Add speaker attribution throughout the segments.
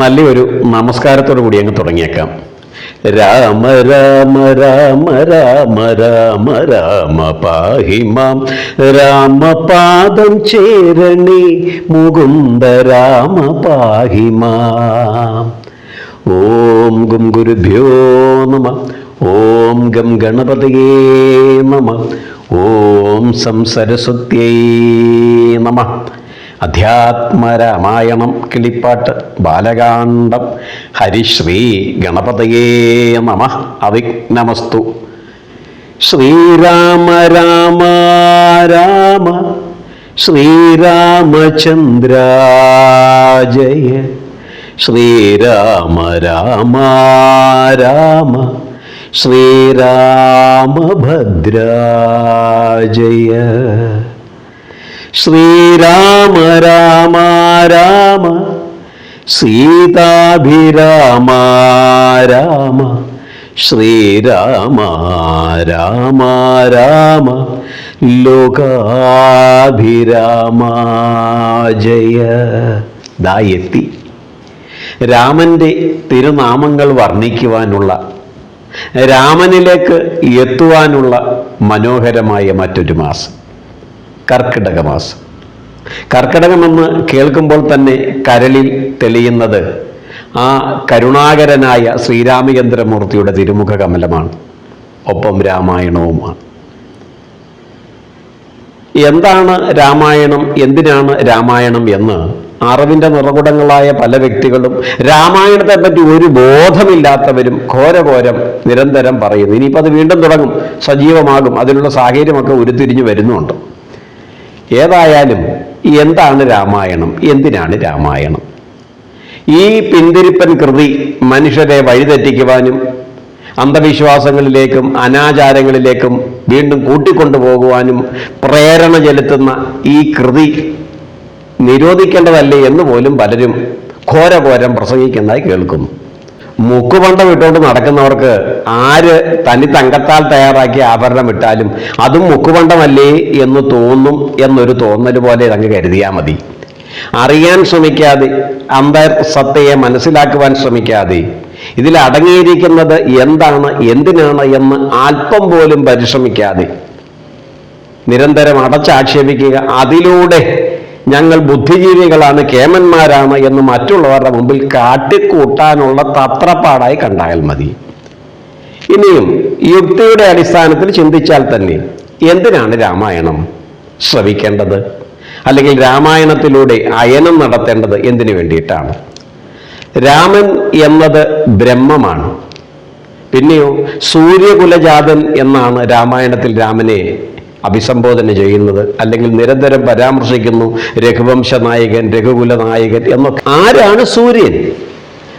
Speaker 1: നല്ലൊരു നമസ്കാരത്തോടു കൂടി അങ്ങ് തുടങ്ങിയേക്കാം. രാമ രാമ രാമ രാമ രാമ രാമ പാഹിമാം. രാമപാദം ചേരണി മുകുന്ദ രാമ പാഹിമാം. ഓം ഗും ഗുരുഭ്യോ നമ. ഓം ഗം ഗണപതയേ നമ. ഓം സം സരസ്വത്യൈ നമ. അധ്യാത്മരാമായണം കിളിപ്പാട്ട് ബാലകാണ്ഡം ഹരിശ്രീ ഗണപതയേ നമ. അവിഘ്നമസ്തു. ശ്രീരാമ രാമ രാമ ശ്രീരാമചന്ദ്ര ജയ. ശ്രീരാമ രാമ രാമ ശ്രീരാമഭദ്ര ജയ. ശ്രീരാമ രാമ രാമ സീതാഭിരാമ രാമ ശ്രീരാമ രാമ രാമ ലോകാഭിരാമ ജയ. ദായെത്തി രാമന്റെ തിരുനാമങ്ങൾ വർണിക്കുവാനുള്ള രാമനിലേക്ക് എത്തുവാനുള്ള മനോഹരമായ മറ്റൊരു മാസം. കർക്കിടക മാസം. കർക്കിടകമെന്ന് കേൾക്കുമ്പോൾ തന്നെ കരളിൽ തെളിയുന്നത് ആ കരുണാകരനായ ശ്രീരാമചന്ദ്രമൂർത്തിയുടെ തിരുമുഖ കമലമാണ് ഒപ്പം രാമായണവുമാണ്. എന്താണ് രാമായണം? എന്തിനാണ് രാമായണം എന്ന് അറിവിന്റെ നിറകുടങ്ങളായ പല വ്യക്തികളും രാമായണത്തെ പറ്റി ഒരു ബോധമില്ലാത്തവരും ഘോരഘോരം നിരന്തരം പറയുന്നു. ഇനിയിപ്പോൾ അത് വീണ്ടും തുടങ്ങും. സജീവമാകും. അതിനുള്ള സാഹചര്യമൊക്കെ ഉരുത്തിരിഞ്ഞു വരുന്നുണ്ട്. ഏതായാലും എന്താണ് രാമായണം? എന്തിനാണ് രാമായണം? ഈ പിന്തിരിപ്പൻ കൃതി മനുഷ്യരെ വഴിതെറ്റിക്കുവാനും അന്ധവിശ്വാസങ്ങളിലേക്കും അനാചാരങ്ങളിലേക്കും വീണ്ടും കൂട്ടിക്കൊണ്ടുപോകുവാനും പ്രേരണ ചെലുത്തുന്ന ഈ കൃതി നിരോധിക്കേണ്ടതല്ലേ എന്ന് പോലും പലരും ഘോരഘോരം പ്രസംഗിക്കുന്നതായി കേൾക്കുന്നു. മുക്കുപണ്ടം ഇട്ടുകൊണ്ട് നടക്കുന്നവർക്ക് ആര് തനി തങ്കത്താൽ തയ്യാറാക്കിയ ആഭരണം ഇട്ടാലും അതും മുക്കുപണ്ടമല്ലേ എന്ന് തോന്നും എന്നൊരു തോന്നൽ പോലെ അങ്ങ് കരുതിയാൽ മതി. അറിയാൻ ശ്രമിക്കാതെ അന്തർ സത്തയെ മനസ്സിലാക്കുവാൻ ശ്രമിക്കാതെ ഇതിൽ അടങ്ങിയിരിക്കുന്നത് എന്താണ് എന്തിനാണ് എന്ന് അല്പം പോലും പരിശ്രമിക്കാതെ നിരന്തരം അടച്ചാക്ഷേപിക്കുക അതിലൂടെ ഞങ്ങൾ ബുദ്ധിജീവികളാണ് കേമന്മാരാണ് എന്ന് മറ്റുള്ളവരുടെ മുമ്പിൽ കാട്ടിക്കൂട്ടാനുള്ള തത്രപ്പാടായി കണ്ടാൽ മതി. ഇനിയും യുക്തിയുടെ അടിസ്ഥാനത്തിൽ ചിന്തിച്ചാൽ തന്നെ എന്തിനാണ് രാമായണം ശ്രവിക്കേണ്ടത്? അല്ലെങ്കിൽ രാമായണത്തിലൂടെ അയനം നടത്തേണ്ടത് എന്തിനു വേണ്ടിയിട്ടാണ്? രാമൻ എന്നത് ബ്രഹ്മമാണ്. പിന്നെയോ സൂര്യകുലജാതൻ എന്നാണ് രാമായണത്തിൽ രാമനെ അഭിസംബോധന ചെയ്യുന്നത് അല്ലെങ്കിൽ നിരന്തരം പരാമർശിക്കുന്നു രഘുവംശ നായകൻ രഘുകുല നായകൻ എന്നൊക്കെ. ആരാണ് സൂര്യൻ?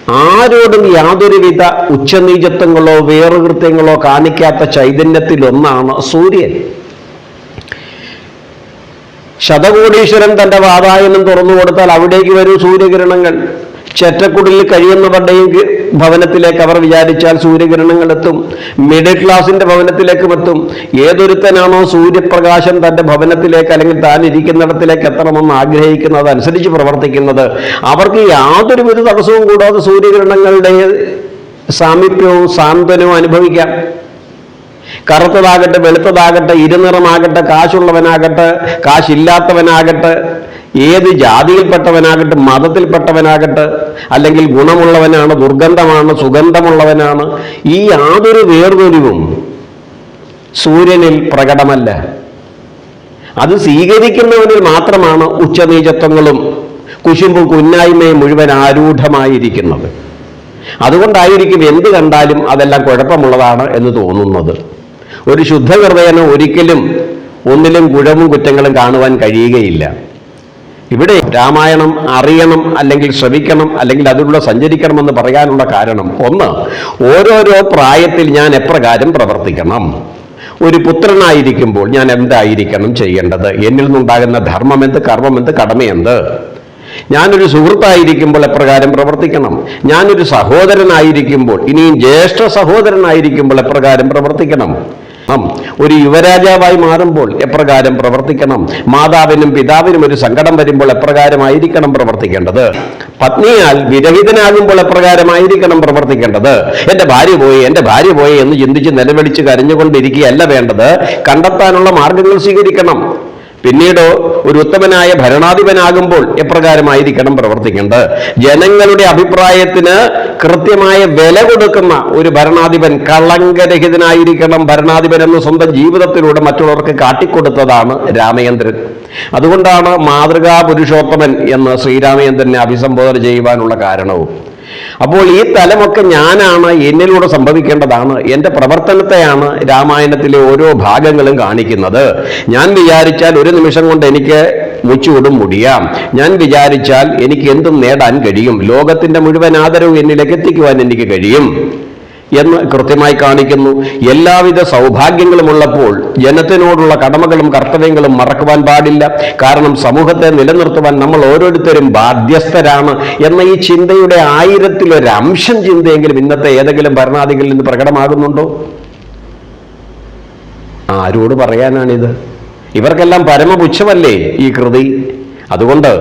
Speaker 1: ആരോടും യാതൊരുവിധ ഉച്ചനീചത്വങ്ങളോ വേറുകൃത്യങ്ങളോ കാണിക്കാത്ത ചൈതന്യത്തിലൊന്നാണ് സൂര്യൻ. ശതകോടീശ്വരൻ തന്റെ വാതായനം തുറന്നു കൊടുത്താൽ അവിടേക്ക് വരും സൂര്യകിരണങ്ങൾ. ചെറ്റക്കുടിൽ കഴിയുന്നവരുടെയും ഭവനത്തിലേക്ക് അവർ വിചാരിച്ചാൽ സൂര്യകിരണങ്ങൾ എത്തും. മിഡിൽ ക്ലാസിന്റെ ഭവനത്തിലേക്കും എത്തും. ഏതൊരുത്തനാണോ സൂര്യപ്രകാശം തന്റെ ഭവനത്തിലേക്ക് അല്ലെങ്കിൽ താൻ ഇരിക്കുന്നിടത്തിലേക്ക് എത്തണമെന്ന് ആഗ്രഹിക്കുന്നത് അനുസരിച്ച് പ്രവർത്തിക്കുന്നത്. അവർക്ക് യാതൊരു വിധ തടസ്സവും കൂടാതെ സൂര്യകിരണങ്ങളുടെ സാമീപ്യവും സാന്ത്വനവും അനുഭവിക്കാം. കറുത്തതാകട്ടെ വെളുത്തതാകട്ടെ ഇരുനിറമാകട്ടെ കാശുള്ളവനാകട്ടെ കാശില്ലാത്തവനാകട്ടെ ഏത് ജാതിയിൽപ്പെട്ടവനാകട്ടെ മതത്തിൽപ്പെട്ടവനാകട്ടെ അല്ലെങ്കിൽ ഗുണമുള്ളവനാണ് ദുർഗന്ധമാണ് സുഗന്ധമുള്ളവനാണ് ഈ യാതൊരു വേർതിരിവും സൂര്യനിൽ പ്രകടമല്ല. അത് സ്വീകരിക്കുന്നവനിൽ മാത്രമാണ് ഉച്ചനീചത്വങ്ങളും കുശുമ്പും കുന്നായ്മയും മുഴുവൻ ആരൂഢമായിരിക്കുന്നത്. അതുകൊണ്ടായിരിക്കും എന്ത് കണ്ടാലും അതെല്ലാം കുഴപ്പമുള്ളതാണ് എന്ന് തോന്നുന്നത്. ഒരു ശുദ്ധഹൃദയന് ഒരിക്കലും ഒന്നിലും കുഴവും കുറ്റങ്ങളും കാണുവാൻ കഴിയുകയില്ല. ഇവിടെ രാമായണം അറിയണം അല്ലെങ്കിൽ ശ്രവിക്കണം അല്ലെങ്കിൽ അതിലൂടെ സഞ്ചരിക്കണമെന്ന് പറയാനുള്ള കാരണം ഒന്ന് ഓരോരോ പ്രായത്തിൽ ഞാൻ എപ്രകാരം പ്രവർത്തിക്കണം? ഒരു പുത്രനായിരിക്കുമ്പോൾ ഞാൻ എന്തായിരിക്കണം ചെയ്യേണ്ടത്? എന്നിൽ നിന്നുണ്ടാകുന്ന ധർമ്മം എന്ത് കർമ്മം എന്ത് കടമയെന്ത് ഞാനൊരു സുഹൃത്തായിരിക്കുമ്പോൾ എപ്രകാരം പ്രവർത്തിക്കണം? ഞാനൊരു സഹോദരനായിരിക്കുമ്പോൾ ഇനിയും ജ്യേഷ്ഠ സഹോദരനായിരിക്കുമ്പോൾ എപ്രകാരം പ്രവർത്തിക്കണം? ഒരു യുവരാജാവായി മാറുമ്പോൾ എപ്രകാരം പ്രവർത്തിക്കണം? മാതാവിനും പിതാവിനും ഒരു സങ്കടം വരുമ്പോൾ എപ്രകാരമായിരിക്കണം പ്രവർത്തിക്കേണ്ടത്? പത്നിയാൽ വിരഹിതനാകുമ്പോൾ എപ്രകാരമായിരിക്കണം പ്രവർത്തിക്കേണ്ടത്? എന്റെ ഭാര്യ പോയി എന്റെ ഭാര്യ പോയി എന്ന് ചിന്തിച്ച് നിലവിളിച്ച് കരഞ്ഞുകൊണ്ടിരിക്കുകയല്ല വേണ്ടത്. കണ്ടെത്താനുള്ള മാർഗങ്ങൾ സ്വീകരിക്കണം. പിന്നീട് ഒരു ഉത്തമനായ ഭരണാധിപനാകുമ്പോൾ എപ്രകാരമായിരിക്കണം പ്രവർത്തിക്കേണ്ടത്? ജനങ്ങളുടെ അഭിപ്രായത്തിന് കൃത്യമായ വില കൊടുക്കുന്ന ഒരു ഭരണാധിപൻ കളങ്കരഹിതനായിരിക്കണം ഭരണാധിപൻ എന്ന് സ്വന്തം ജീവിതത്തിലൂടെ മറ്റുള്ളവർക്ക് കാട്ടിക്കൊടുത്തതാണ് രാമചന്ദ്രൻ. അതുകൊണ്ടാണ് മാതൃകാ പുരുഷോത്തമൻ എന്ന് ശ്രീരാമചന്ദ്രനെ അഭിസംബോധന ചെയ്യുവാനുള്ള കാരണവും. അപ്പോൾ ഈ തലമൊക്കെ ഞാനാണ് എന്നിലൂടെ സംഭവിക്കേണ്ടതാണ് എന്റെ പ്രവർത്തനത്തെയാണ് രാമായണത്തിലെ ഓരോ ഭാഗങ്ങളും കാണിക്കുന്നത്. ഞാൻ വിചാരിച്ചാൽ ഒരു നിമിഷം കൊണ്ട് എനിക്ക് മുച്ചൂടും മുടിയാം. ഞാൻ വിചാരിച്ചാൽ എനിക്ക് എന്തും നേടാൻ കഴിയും. ലോകത്തിന്റെ മുഴുവൻ ആദരവും എന്നിലേക്ക് എത്തിക്കുവാൻ എനിക്ക് കഴിയും. എന്ന് കൃത്യമായി കാണിക്കുന്നു. എല്ലാവിധ സൗഭാഗ്യങ്ങളും ഉള്ളപ്പോൾ ജനത്തിനോടുള്ള കടമകളും കർത്തവ്യങ്ങളും മറക്കുവാൻ പാടില്ല. കാരണം സമൂഹത്തെ നിലനിർത്തുവാൻ നമ്മൾ ഓരോരുത്തരും ബാധ്യസ്ഥരാണ് എന്ന ഈ ചിന്തയുടെ ആയിരത്തിലൊരംശം ചിന്തയെങ്കിലും ഇന്നത്തെ ഏതെങ്കിലും ഭരണാധികളിൽ നിന്ന് പ്രകടമാകുന്നുണ്ടോ? ആരോട് പറയാനാണിത്? ഇവർക്കെല്ലാം പരമപുച്ഛമല്ലേ ഈ കൃതി? അതുകൊണ്ട്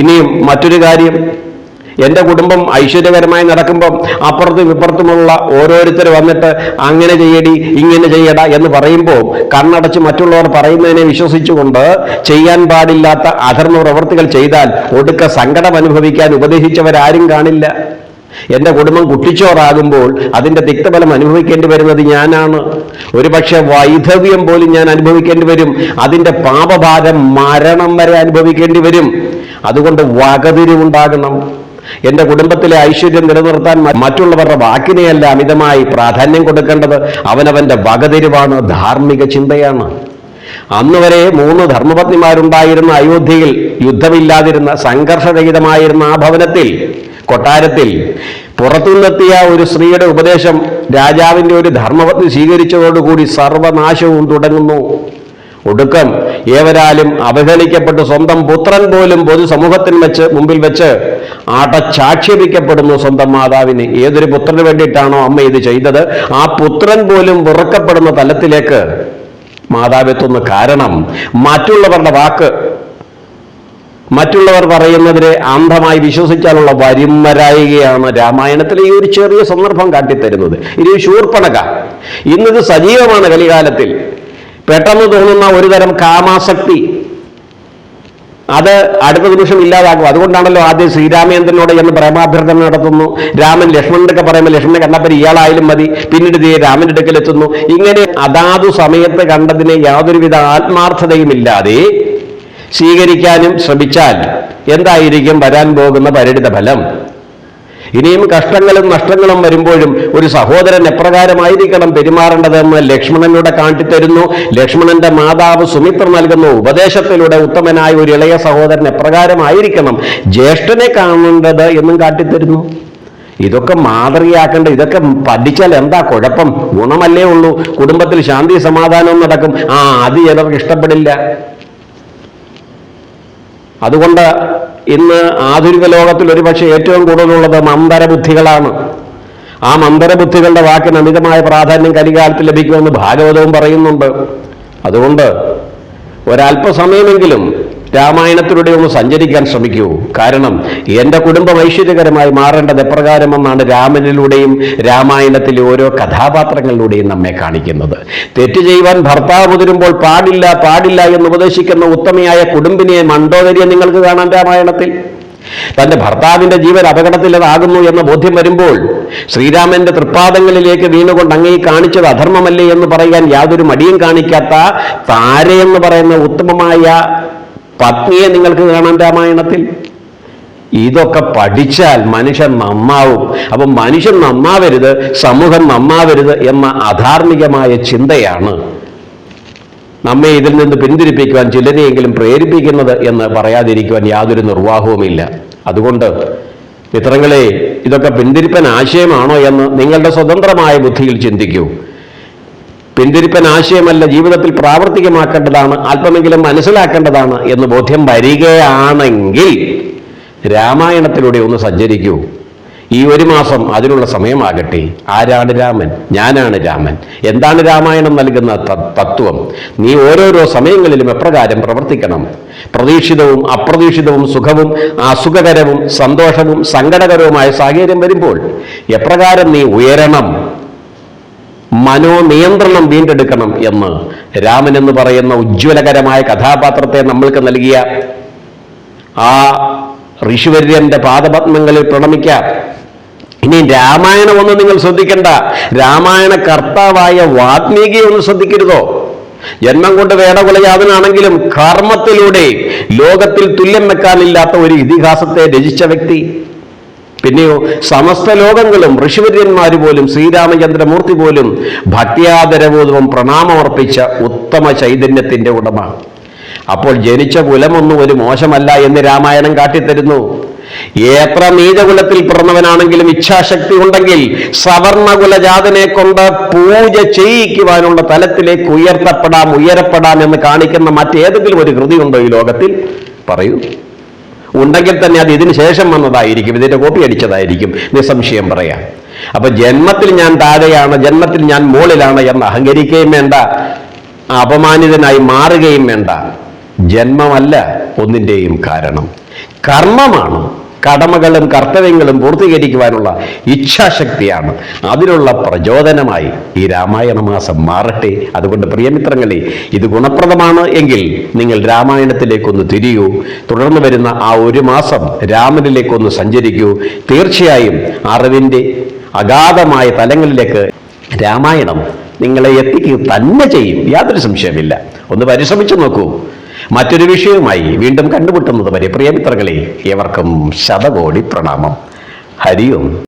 Speaker 1: ഇനിയും മറ്റൊരു കാര്യം. എന്റെ കുടുംബം ഐശ്വര്യകരമായി നടക്കുമ്പം അപ്പുറത്തും ഇപ്പുറത്തുമുള്ള ഓരോരുത്തർ വന്നിട്ട് അങ്ങനെ ചെയ്യടി ഇങ്ങനെ ചെയ്യട എന്ന് പറയുമ്പോൾ കണ്ണടച്ച് മറ്റുള്ളവർ പറയുന്നതിനെ വിശ്വസിച്ചുകൊണ്ട് ചെയ്യാൻ പാടില്ലാത്ത അധർമ്മ പ്രവൃത്തികൾ ചെയ്താൽ ഒടുക്ക സങ്കടം അനുഭവിക്കാൻ ഉപദേശിച്ചവരാരും കാണില്ല. എന്റെ കുടുംബം കുട്ടിച്ചോറാകുമ്പോൾ അതിന്റെ തിക്തഫലം അനുഭവിക്കേണ്ടി വരുന്നത് ഞാനാണ്. ഒരുപക്ഷെ വൈധവ്യം പോലും ഞാൻ അനുഭവിക്കേണ്ടി വരും. അതിന്റെ പാപഭാരം മരണം വരെ അനുഭവിക്കേണ്ടി വരും. അതുകൊണ്ട് വകതിരിവുണ്ടാകണം. എന്റെ കുടുംബത്തിലെ ഐശ്വര്യം നിലനിർത്താൻ മറ്റുള്ളവരുടെ വാക്കിനെയല്ല അമിതമായി പ്രാധാന്യം കൊടുക്കേണ്ടത് അവനവന്റെ വകതിരിവാണ് ധാർമ്മിക ചിന്തയാണ്. അന്ന് വരെ മൂന്ന് ധർമ്മപത്നിമാരുണ്ടായിരുന്ന അയോധ്യയിൽ യുദ്ധമില്ലാതിരുന്ന സംഘർഷരഹിതമായിരുന്ന ആ ഭവനത്തിൽ കൊട്ടാരത്തിൽ പുറത്തുനിന്നെത്തിയ ഒരു സ്ത്രീയുടെ ഉപദേശം രാജാവിന്റെ ഒരു ധർമ്മപത്നി സ്വീകരിച്ചതോടുകൂടി സർവനാശവും തുടങ്ങുന്നു. ഒടുക്കം. ഏവരാലും അവഹേളിക്കപ്പെട്ട് സ്വന്തം പുത്രൻ പോലും പൊതുസമൂഹത്തിന് വെച്ച് മുമ്പിൽ വെച്ച് ആട്ടച്ചാക്ഷേപിക്കപ്പെടുന്നു സ്വന്തം മാതാവിന്. ഏതൊരു പുത്രന് വേണ്ടിയിട്ടാണോ അമ്മ ഇത് ചെയ്തത്? ആ പുത്രൻ പോലും വെറുക്കപ്പെടുന്ന തലത്തിലേക്ക് മാതാവെത്തുന്ന കാരണം മറ്റുള്ളവരുടെ വാക്ക്. മറ്റുള്ളവർ പറയുന്നതിനെ അന്ധമായി വിശ്വസിച്ചാലുള്ള വരിമരായികയാണ് രാമായണത്തിലെ ഈ ഒരു ചെറിയ സന്ദർഭം കാട്ടിത്തരുന്നത്. ഇനി ശൂർപ്പണക. ഇന്നിത് സജീവമാണ് കലികാലത്തിൽ. പെട്ടെന്ന് തോന്നുന്ന ഒരു തരം കാമാസക്തി. അത് അടുത്ത നിമിഷം ഇല്ലാതാക്കും. അതുകൊണ്ടാണല്ലോ ആദ്യം ശ്രീരാമേന്ദ്രനോട് എന്ന് പ്രേമാഭ്യർത്ഥന നടത്തുന്നു. രാമൻ ലക്ഷ്മണനൊക്കെ പറയുമ്പോൾ ലക്ഷ്മണനെ കണ്ടപ്പോൾ ഇയാളായാലും മതി. പിന്നീട് ഇതേ രാമന്റെ അടുക്കൽ എത്തുന്നു. ഇങ്ങനെ അതാതു സമയത്ത് കണ്ടതിനെ യാതൊരുവിധ ആത്മാർത്ഥതയുമില്ലാതെ സ്വീകരിക്കാനും ശ്രമിച്ചാൽ എന്തായിരിക്കും വരാൻ പോകുന്ന പരിണിത ഫലം ഇനിയും കഷ്ടങ്ങളും നഷ്ടങ്ങളും വരുമ്പോഴും ഒരു സഹോദരൻ എപ്രകാരമായിരിക്കണം പെരുമാറേണ്ടതെന്ന് ലക്ഷ്മണനിലൂടെ കാട്ടിത്തരുന്നു ലക്ഷ്മണന്റെ മാതാവ് സുമിത്ര നൽകുന്ന ഉപദേശത്തിലൂടെ ഉത്തമനായ ഒരു ഇളയ സഹോദരൻ എപ്രകാരമായിരിക്കണം. ജ്യേഷ്ഠനെ കാണേണ്ടത് എന്നും കാട്ടിത്തരുന്നു. ഇതൊക്കെ മാതൃകയാക്കേണ്ട ഇതൊക്കെ പഠിച്ചാൽ എന്താ കുഴപ്പം? ഗുണമല്ലേ ഉള്ളൂ. കുടുംബത്തിൽ ശാന്തി സമാധാനവും നടക്കും. ആ അത് ചിലർക്ക് ഇഷ്ടപ്പെടില്ല. അതുകൊണ്ട് ഇന്ന് ആധുനിക ലോകത്തിൽ ഒരുപക്ഷെ ഏറ്റവും കൂടുതലുള്ളത് മന്ദരബുദ്ധികളാണ്. ആ മന്ദരബുദ്ധികളുടെ വാക്കിന് അമിതമായ പ്രാധാന്യം കലികാലത്ത് ലഭിക്കുമെന്ന് ഭാഗവതവും പറയുന്നുണ്ട്. അതുകൊണ്ട് ഒരല്പസമയമെങ്കിലും രാമായണത്തിലൂടെ ഒന്ന് സഞ്ചരിക്കാൻ ശ്രമിക്കൂ. കാരണം എന്റെ കുടുംബം ഐശ്വര്യകരമായി മാറേണ്ടത് എപ്രകാരമെന്നാണ് രാമനിലൂടെയും രാമായണത്തിലെ ഓരോ കഥാപാത്രങ്ങളിലൂടെയും നമ്മെ കാണിക്കുന്നത്. തെറ്റ് ചെയ്യുവാൻ ഭർത്താവ് മുതിരുമ്പോൾ പാടില്ല പാടില്ല എന്ന് ഉപദേശിക്കുന്ന ഉത്തമയായ കുടുംബിനെ മണ്ടോദരിയെ നിങ്ങൾക്ക് കാണാൻ രാമായണത്തിൽ. തന്റെ ഭർത്താവിന്റെ ജീവൻ അപകടത്തിലതാകുന്നു എന്ന ബോധ്യം വരുമ്പോൾ ശ്രീരാമന്റെ തൃപ്പാദങ്ങളിലേക്ക് വീണുകൊണ്ട് അങ്ങേ കാണിച്ചത് അധർമ്മമല്ലേ എന്ന് പറയാൻ യാതൊരു മടിയും കാണിക്കാത്ത താരയെന്ന് പറയുന്ന ഉത്തമമായ പത്നിയെ നിങ്ങൾക്ക് കാണാം രാമായണത്തിൽ ഇതൊക്കെ പഠിച്ചാൽ മനുഷ്യൻ നന്നാവും. അപ്പം മനുഷ്യൻ നന്നാവരുത് സമൂഹം നന്നാവരുത് എന്ന അധാർമികമായ ചിന്തയാണ്. നമ്മെ ഇതിൽ നിന്ന് പിന്തിരിപ്പിക്കുവാൻ ചിലരെയെങ്കിലും പ്രേരിപ്പിക്കുന്നത് എന്ന് പറയാതിരിക്കുവാൻ യാതൊരു നിർവാഹവുമില്ല. അതുകൊണ്ട് മിത്രങ്ങളെ ഇതൊക്കെ പിന്തിരിപ്പൻ ആശയമാണോ എന്ന് നിങ്ങളുടെ സ്വതന്ത്രമായ ബുദ്ധിയിൽ ചിന്തിക്കൂ. പിന്തിരിപ്പൻ ആശയമല്ല ജീവിതത്തിൽ പ്രാവർത്തികമാക്കേണ്ടതാണ് അല്പമെങ്കിലും മനസ്സിലാക്കേണ്ടതാണ് എന്ന് ബോധ്യം വരികയാണെങ്കിൽ രാമായണത്തിലൂടെ ഒന്ന് സഞ്ചരിക്കൂ. ഈ ഒരു മാസം അതിനുള്ള സമയമാകട്ടെ. ആരാണ് രാമൻ? ഞാനാണ് രാമൻ. എന്താണ് രാമായണം നൽകുന്ന തത്വം? നീ ഓരോരോ സമയങ്ങളിലും എപ്രകാരം പ്രവർത്തിക്കണം? പ്രതീക്ഷിതവും അപ്രതീക്ഷിതവും സുഖവും അസുഖകരവും സന്തോഷവും സങ്കടകരവുമായ സാഹചര്യം വരുമ്പോൾ എപ്രകാരം നീ ഉയരണം? മനോനിയന്ത്രണം വീണ്ടെടുക്കണം എന്ന്. രാമൻ എന്ന് പറയുന്ന ഉജ്ജ്വലകരമായ കഥാപാത്രത്തെ നമ്മൾക്ക് നൽകിയ ആ ഋഷിവര്യന്റെ പാദപത്മങ്ങളിൽ പ്രണമിക്കാം. ഇനി രാമായണം ഒന്ന് നിങ്ങൾ ശ്രദ്ധിക്കേണ്ട. രാമായണ കർത്താവായ വാത്മീകി ഒന്ന് ശ്രദ്ധിക്കരുതോ? ജന്മം കൊണ്ട് വേടകുലയാതനാണെങ്കിലും കർമ്മത്തിലൂടെ ലോകത്തിൽ തുല്യം വെക്കാനില്ലാത്ത ഒരു ഇതിഹാസത്തെ രചിച്ച വ്യക്തി പിന്നെയോ സമസ്ത ലോകങ്ങളും ഋഷിവര്യന്മാർ പോലും ശ്രീരാമചന്ദ്രമൂർത്തി പോലും ഭക്തിയാദരപൂർവം പ്രണാമമർപ്പിച്ച ഉത്തമ ചൈതന്യത്തിന്റെ ഉടമ. അപ്പോൾ ജനിച്ച കുലമൊന്നും ഒരു മോശമല്ല എന്ന് രാമായണം കാട്ടിത്തരുന്നു. എത്ര നീചകുലത്തിൽ പിറന്നവനാണെങ്കിലും ഇച്ഛാശക്തി ഉണ്ടെങ്കിൽ സവർണകുലജാതനെ കൊണ്ട് പൂജ ചെയ്യിക്കുവാനുള്ള തലത്തിലേക്ക് ഉയർത്തപ്പെടാം ഉയരപ്പെടാം എന്ന് കാണിക്കുന്ന മറ്റേതെങ്കിലും ഒരു കൃതിയുണ്ടോ ഈ ലോകത്തിൽ? പറയൂ. ഉണ്ടെങ്കിൽ തന്നെ അത് ഇതിന് ശേഷം വന്നതായിരിക്കും ഇതിന്റെ കോപ്പി അടിച്ചതായിരിക്കും. നിസ്സംശയം പറയാം. അപ്പൊ ജന്മത്തിൽ ഞാൻ താഴെയാണ് ജന്മത്തിൽ ഞാൻ മുകളിലാണ് എന്ന് അഹങ്കരിക്കുകയും വേണ്ട അപമാനിതനായി മാറുകയും വേണ്ട. ജന്മമല്ല ഒന്നിന്റെയും കാരണം. കർമ്മമാണ്. കടമകളും കർത്തവ്യങ്ങളും പൂർത്തീകരിക്കുവാനുള്ള ഇച്ഛാശക്തിയാണ്. അതിനുള്ള പ്രചോദനമായി ഈ രാമായണ മാസം മാറട്ടെ. അതുകൊണ്ട് പ്രിയമിത്രങ്ങളെ ഇത് ഗുണപ്രദമാണ് എങ്കിൽ നിങ്ങൾ രാമായണത്തിലേക്കൊന്ന് തിരിയൂ. തുടർന്ന് വരുന്ന ആ ഒരു മാസം രാമനിലേക്കൊന്ന് സഞ്ചരിക്കൂ. തീർച്ചയായും അറിവിന്റെ അഗാധമായ തലങ്ങളിലേക്ക് രാമായണം നിങ്ങളെ എത്തിക്കുക തന്നെ ചെയ്യും. യാതൊരു സംശയമില്ല ഒന്ന് പരിശ്രമിച്ചു നോക്കൂ. മറ്റൊരു വിഷയവുമായി വീണ്ടും കണ്ടുമുട്ടുന്നത് വരെ പ്രിയമിത്രങ്ങളെ ഏവർക്കും ശതകോടി പ്രണാമം. ഹരിയും.